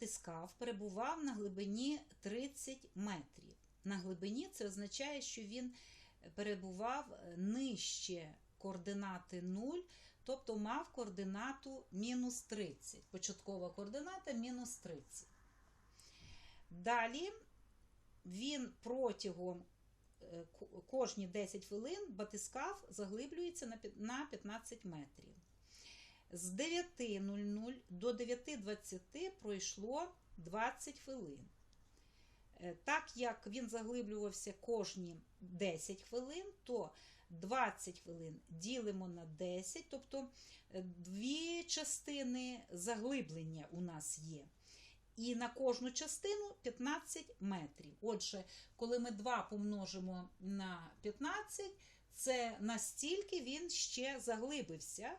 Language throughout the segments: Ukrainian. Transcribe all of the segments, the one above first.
батискаф перебував на глибині 30 метрів. На глибині це означає, що він перебував нижче координати 0, тобто мав координату мінус 30. Початкова координата мінус 30. Далі він протягом е, кожні 10 хвилин батискаф заглиблюється на 15 метрів. З 9.00 до 9.20 пройшло 20 хвилин. Е, Так як він заглиблювався кожні 10 хвилин, то 20 хвилин ділимо на 10, тобто е, дві частини заглиблення у нас є. І на кожну частину 15 метрів. Отже, коли ми 2 помножимо на 15, це настільки він ще заглибився.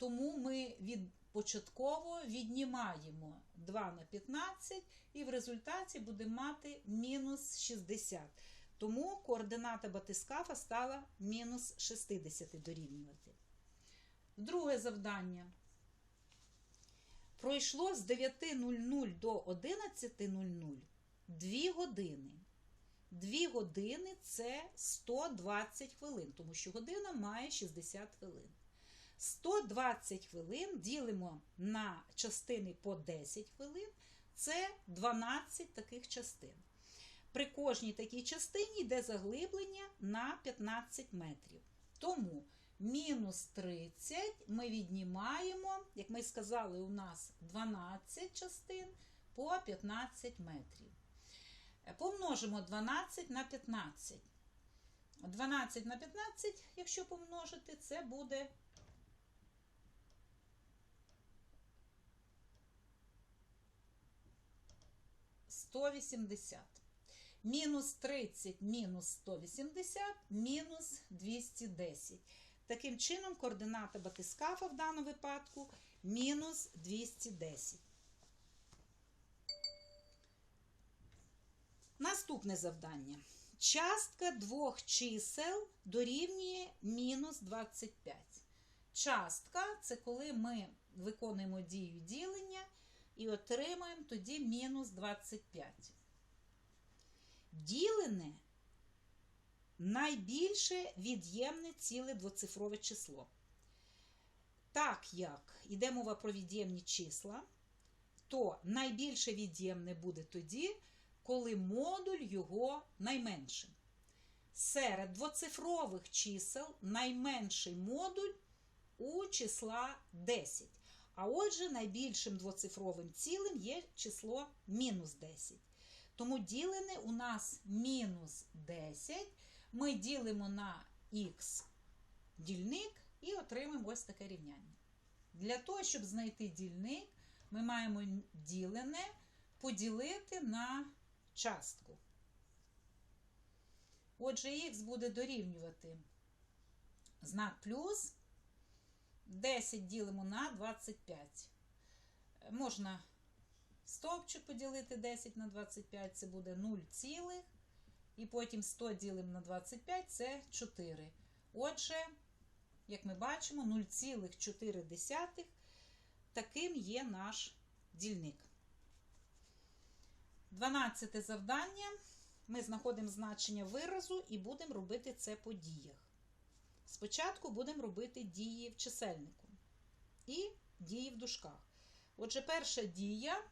Тому ми від початково віднімаємо 2 на 15 і в результаті будемо мати мінус 60. Тому координата батискафа стала мінус 60 дорівнювати. Друге завдання. Пройшло з 9.00 до 11.00 2 години. 2 години це 120 хвилин, тому що година має 60 хвилин. 120 хвилин ділимо на частини по 10 хвилин, це 12 таких частин. При кожній такій частині йде заглиблення на 15 метрів. Тому мінус 30 ми віднімаємо, як ми сказали, у нас 12 частин по 15 метрів. Помножимо 12 на 15. 12 на 15, якщо помножити, це буде 180. Мінус 30 мінус 180 мінус 210. Таким чином, координата батискафа в даному випадку мінус 210. Наступне завдання. Частка двох чисел дорівнює мінус 25. Частка це коли ми виконуємо дію ділення і отримаємо тоді мінус 25. Ділене найбільше від'ємне ціле двоцифрове число. Так як йде мова про від'ємні числа, то найбільше від'ємне буде тоді, коли модуль його найменший. Серед двоцифрових чисел найменший модуль у числа 10. А отже, найбільшим двоцифровим цілим є число мінус 10. Тому ділене у нас мінус 10. Ми ділимо на х дільник і отримаємо ось таке рівняння. Для того, щоб знайти дільник, ми маємо ділене поділити на частку. Отже, х буде дорівнювати знак плюс. 10 ділимо на 25. Можна стовпчик поділити 10 на 25, це буде 0, цілих. і потім 100 ділимо на 25 це 4. Отже, як ми бачимо, 0,4 таким є наш дільник. 12 завдання. Ми знаходимо значення виразу і будемо робити це по діях. Спочатку будемо робити дії в чисельнику і дії в дужках. Отже, перша дія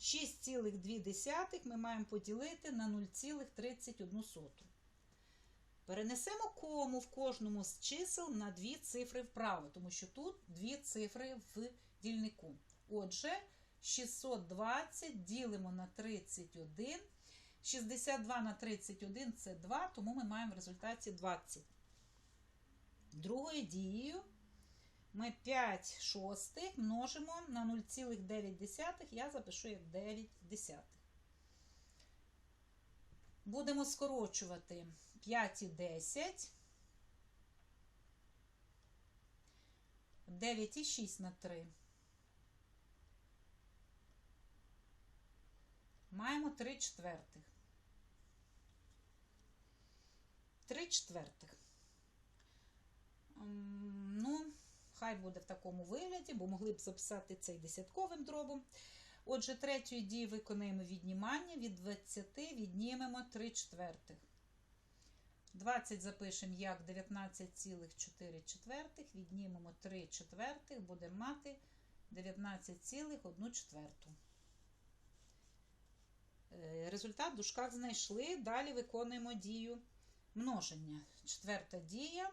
6,2 ми маємо поділити на 0,31. Перенесемо кому в кожному з чисел на дві цифри вправо, тому що тут дві цифри в дільнику. Отже, 620 ділимо на 31. 62 на 31 це 2, тому ми маємо в результаті 20. Другою дією ми 5 шостих множимо на 0,9, я запишу як 9 десятих. Будемо скорочувати 5 і 10, 9 і 6 на 3. Маємо 3 четвертих. 3 четвертих. Ну, хай буде в такому вигляді, бо могли б записати цей десятковим дробом. Отже, третьою дією виконаємо віднімання. Від 20 віднімемо 3 четвертих. 20 запишемо як 19,4 четвертих, віднімемо 3 четвертих, будемо мати 19,1 четверту. Е, Результат в дужках знайшли. Далі виконуємо дію множення. Четверта дія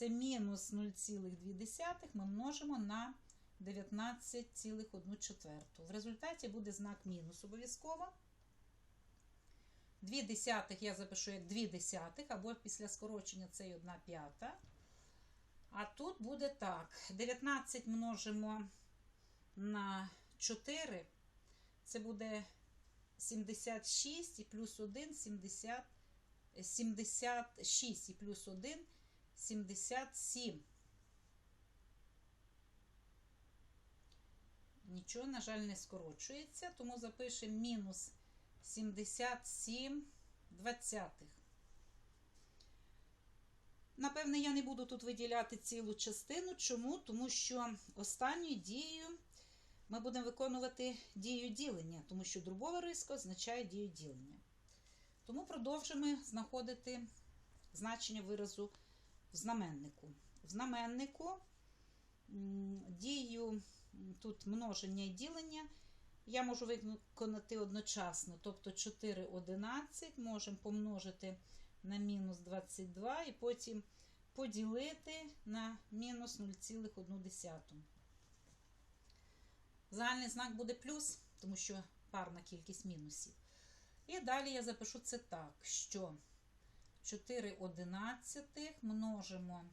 це мінус 0,2 ми множимо на 19,1 четверту. В результаті буде знак мінус обов'язково. 2 десятих я запишу як 2 десятих, або після скорочення це і 1 п'ята. А тут буде так: 19 множимо на 4, це буде 76 і плюс 1 70, 76 і плюс 1 77. Нічого, на жаль, не скорочується, тому запишемо мінус 77 двадцятих. Напевне, я не буду тут виділяти цілу частину. Чому? Тому що останньою дією ми будемо виконувати дію ділення, тому що дробова риска означає дію ділення. Тому продовжимо знаходити значення виразу в знаменнику. В знаменнику дію тут множення і ділення я можу виконати одночасно. Тобто 4 11 можемо помножити на мінус 22 і потім поділити на мінус 0,1. Загальний знак буде плюс, тому що парна кількість мінусів. І далі я запишу це так, що 4 одинадцятих множимо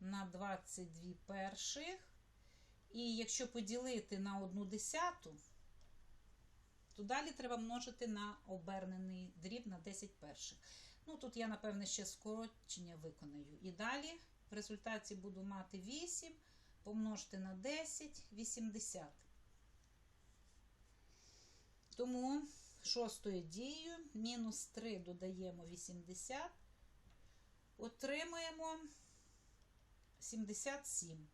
на 22 перших. І якщо поділити на 1 десяту, то далі треба множити на обернений дріб на 10 перших. Ну, тут я, напевне, ще скорочення виконаю. І далі в результаті буду мати 8 помножити на 10 80. Тому шостою дією мінус 3 додаємо 80, отримуємо 77.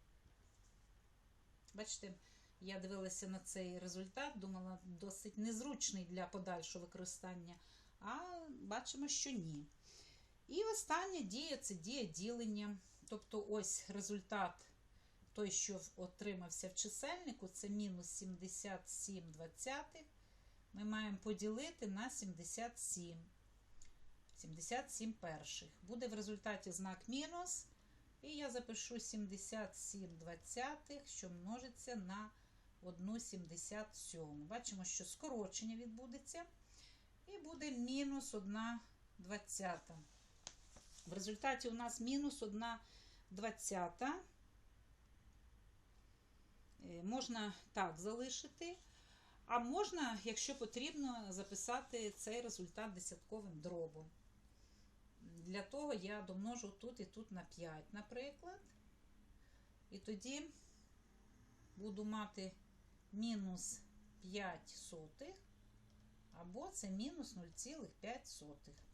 Бачите, я дивилася на цей результат, думала, досить незручний для подальшого використання, а бачимо, що ні. І остання дія це дія ділення. Тобто, ось результат, той, що отримався в чисельнику, це мінус 77 двадцятих. Ми маємо поділити на 77. 77 перших. Буде в результаті знак мінус. І я запишу 77 двадцятих, що множиться на 1,77. Бачимо, що скорочення відбудеться. І буде мінус 1 двадцята. В результаті у нас мінус 1 двадцята. Е, можна так залишити. А можна, якщо потрібно, записати цей результат десятковим дробом. Для того я домножу тут і тут на 5, наприклад. І тоді буду мати мінус 5 сотих, або це мінус 0,5 сотих.